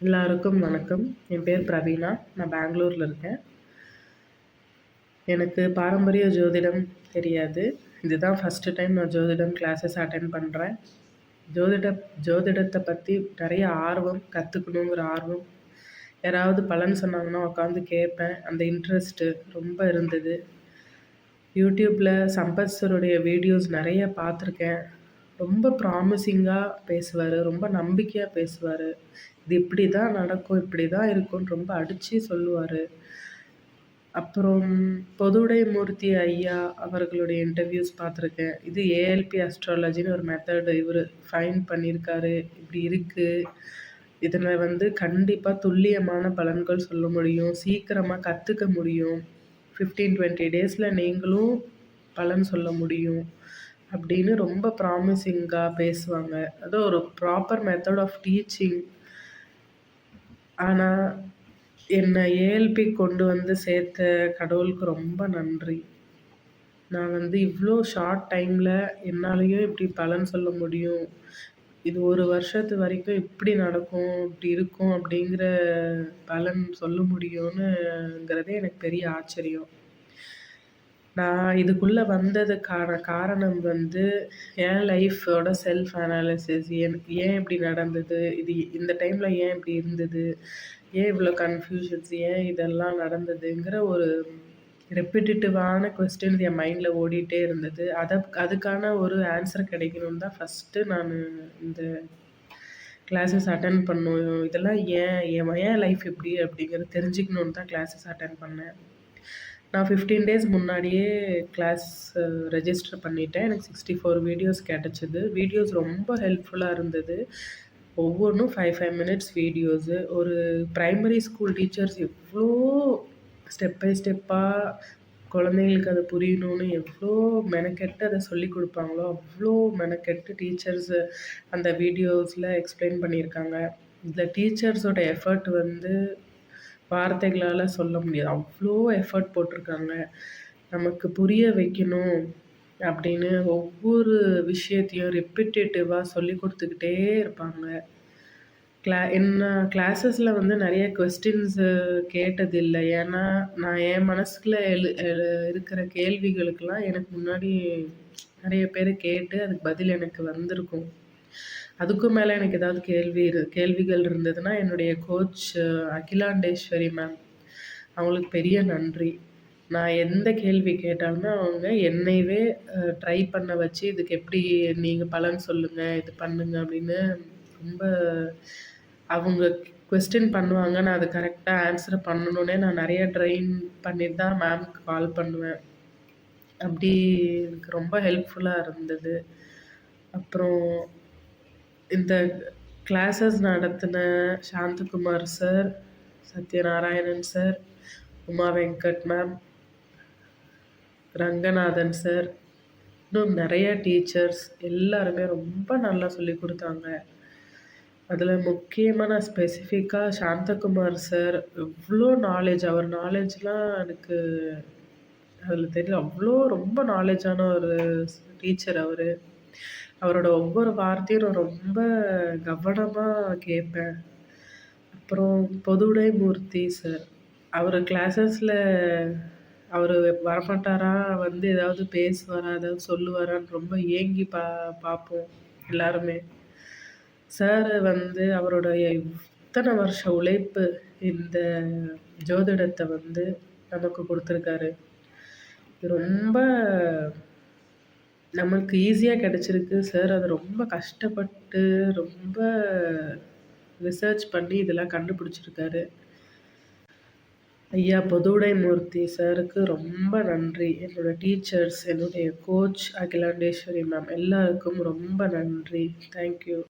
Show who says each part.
Speaker 1: எல்லாருக்கும் வணக்கம். என் பேர் பிரவீனா. நான் பெங்களூரில் இருக்கேன். எனக்கு பாரம்பரிய ஜோதிடம் தெரியாது. இதுதான் ஃபஸ்ட்டு டைம் நான் ஜோதிடம் கிளாஸஸ் அட்டன் பண்ணுறேன் ஜோதிட ஜோதிடத்தை பற்றி நிறைய ஆர்வம் கற்றுக்கணுங்கிற ஆர்வம். யாராவது பலன் சொன்னாங்கன்னா உட்காந்து கேட்பேன். அந்த இன்ட்ரெஸ்ட்டு ரொம்ப இருந்தது. யூடியூப்பில் சம்பத் சருடைய வீடியோஸ் நிறைய பார்த்துருக்கேன். ரொம்ப ப்ராமிசிங்காக பேசுவார் ரொம்ப நம்பிக்கையாக பேசுவார். இது இப்படி தான் நடக்கும் இப்படி தான் இருக்கும்னு ரொம்ப அடித்து சொல்லுவார். அப்புறம் பொதுவுடை மூர்த்தி ஐயா அவர்களுடைய இன்டர்வியூஸ் பார்த்துருக்கேன். இது ஏஎல்பி அஸ்ட்ராலஜின்னு ஒரு மெத்தடு இவர் ஃபைன் பண்ணியிருக்காரு. இப்படி இருக்குது இதில் வந்து கண்டிப்பாக துல்லியமான பலன்கள் சொல்ல முடியும். சீக்கிரமாக கற்றுக்க முடியும். ஃபிஃப்டீன் டுவெண்ட்டி டேஸில் நீங்களும் பலன் சொல்ல முடியும். அப்படின்னு ரொம்ப ப்ராமிசிங்காக பேசுவாங்க. அது ஒரு ப்ராப்பர் மெத்தட் ஆஃப் டீச்சிங் ஆனால் என்னை ஏஎல்பி கொண்டு வந்து சேர்த்த கடவுளுக்கு ரொம்ப நன்றி. நான் வந்து இவ்வளோ ஷார்ட் டைமில் என்னாலேயும் இப்படி பலன் சொல்ல முடியும். இது ஒரு வருஷத்து வரைக்கும் இப்படி நடக்கும் இப்படி இருக்கும் அப்படிங்கிற பலன் சொல்ல முடியும்னுங்கிறதே எனக்கு பெரிய ஆச்சரியம். நான் இதுக்குள்ளே வந்ததுக்கான காரணம் வந்து என் லைஃபோட செல்ஃப் அனாலிசிஸ் என் ஏன் இப்படி நடந்தது? இது இந்த டைமில் ஏன் இப்படி இருந்தது? ஏன் இவ்வளோ கன்ஃப்யூஷன்ஸ் ஏன் இதெல்லாம் நடந்ததுங்கிற ஒரு ரெப்பிட்டேட்டிவான கொஸ்டின்ஸ் என் மைண்டில் ஓடிட்டே இருந்தது. அதை அதுக்கான ஒரு ஆன்சர் கிடைக்கணும்னு தான் ஃபஸ்ட்டு நான் இந்த கிளாஸஸ் அட்டன் பண்ணும். இதெல்லாம் ஏன் என் ஏன் லைஃப் எப்படி அப்படிங்கிறது தெரிஞ்சுக்கணுன்னு தான் கிளாஸஸ் அட்டன் பண்ணேன். நான் ஃபிஃப்டீன் டேஸ் முன்னாடியே கிளாஸ் ரெஜிஸ்டர் பண்ணிட்டேன். எனக்கு சிக்ஸ்டி ஃபோர் வீடியோஸ் கிடச்சிது. வீடியோஸ் ரொம்ப ஹெல்ப்ஃபுல்லாக இருந்தது. ஒவ்வொன்றும் ஃபைவ் ஃபைவ் மினிட்ஸ் வீடியோஸு ஒரு ப்ரைமரி ஸ்கூல் டீச்சர்ஸ் எவ்வளோ ஸ்டெப் பை ஸ்டெப்பாக குழந்தைங்களுக்கு அதை புரியணும்னு எவ்வளோ மெனக்கெட்டு அதை சொல்லி கொடுப்பாங்களோ அவ்வளோ மெனக்கெட்டு டீச்சர்ஸு அந்த வீடியோஸில் எக்ஸ்பிளைன் பண்ணியிருக்காங்க. இந்த டீச்சர்ஸோட எஃபர்ட் வந்து வார்த்தைகளால் சொல்ல முடியாது. அவ்வளோ எஃபர்ட் போட்டிருக்காங்க. நமக்கு புரிய வைக்கணும் அப்படின்னு ஒவ்வொரு விஷயத்தையும் ரெப்பிட்டேட்டிவாக சொல்லி கொடுத்துக்கிட்டே இருப்பாங்க. கிளா என்ன கிளாஸஸில் வந்து நிறைய கொஸ்டின்ஸு கேட்டதில்லை ஏன்னா நான் என் மனசுக்குள்ள எழு இருக்கிற கேள்விகளுக்கெல்லாம் எனக்கு முன்னாடி நிறைய பேர் கேட்டு அதுக்கு பதில் எனக்கு வந்திருக்கும். அதுக்கும் மேலே எனக்கு ஏதாவது கேள்வி இரு கேள்விகள் இருந்ததுன்னா என்னுடைய கோச் அகிலாண்டேஸ்வரி மேம் அவங்களுக்கு பெரிய நன்றி. நான் எந்த கேள்வி கேட்டாலுமே அவங்க என்னையவே ட்ரை பண்ண வச்சு இதுக்கு எப்படி நீங்கள் பலன் சொல்லுங்கள் இது பண்ணுங்க அப்படின்னு ரொம்ப அவங்க கொஸ்டின் பண்ணுவாங்க. நான் அது கரெக்டாக ஆன்சர் பண்ணணுன்னே நான் நிறைய ட்ரெயின் பண்ணிட்டு தான் மேம்க்கு கால் பண்ணுவேன். அப்படி எனக்கு ரொம்ப ஹெல்ப்ஃபுல்லாக இருந்தது. அப்புறம் இந்த கிளாஸஸ் நடத்தின Santhakumar sir Sathyanarayanan sir Uma Venkat ma'am Ranganathan sir இன்னும் நிறைய டீச்சர்ஸ் எல்லாருமே ரொம்ப நல்லா சொல்லி கொடுத்தாங்க. அதில் முக்கியமாக நான் ஸ்பெசிஃபிக்காக சாந்தகுமார் சார் எவ்வளோ நாலேஜ் அவர் நாலேஜ்லாம் எனக்கு அதில் தெரியல அவ்வளோ ரொம்ப நாலேஜான ஒரு டீச்சர் அவர். அவரோட ஒவ்வொரு வார்த்தையும் நான் ரொம்ப கவனமாக கேட்பேன். அப்புறம் பொதுவுடை மூர்த்தி சார் அவர் கிளாஸஸில் அவர் வரமாட்டாரா? வந்து ஏதாவது பேசுவாரா? ஏதாவது சொல்லுவாரான்னு ரொம்ப ஏங்கி பா பார்ப்போம் எல்லாருமே. சார் வந்து அவருடைய இத்தனை வருஷ உழைப்பு இந்த ஜோதிடத்தை வந்து நமக்கு கொடுத்துருக்காரு. ரொம்ப நமக்கு ஈஸியாக கிடச்சிருக்கு. சார் அது ரொம்ப கஷ்டப்பட்டு ரொம்ப ரிசர்ச் பண்ணி இதெல்லாம் கண்டுபிடிச்சிருக்காரு. ஐயா பொதுவுடை மூர்த்தி சாருக்கு ரொம்ப நன்றி. என்னோடய டீச்சர்ஸ் என்னுடைய கோச் அகிலாண்டேஸ்வரி மேம் எல்லாருக்கும் ரொம்ப நன்றி. தேங்க்யூ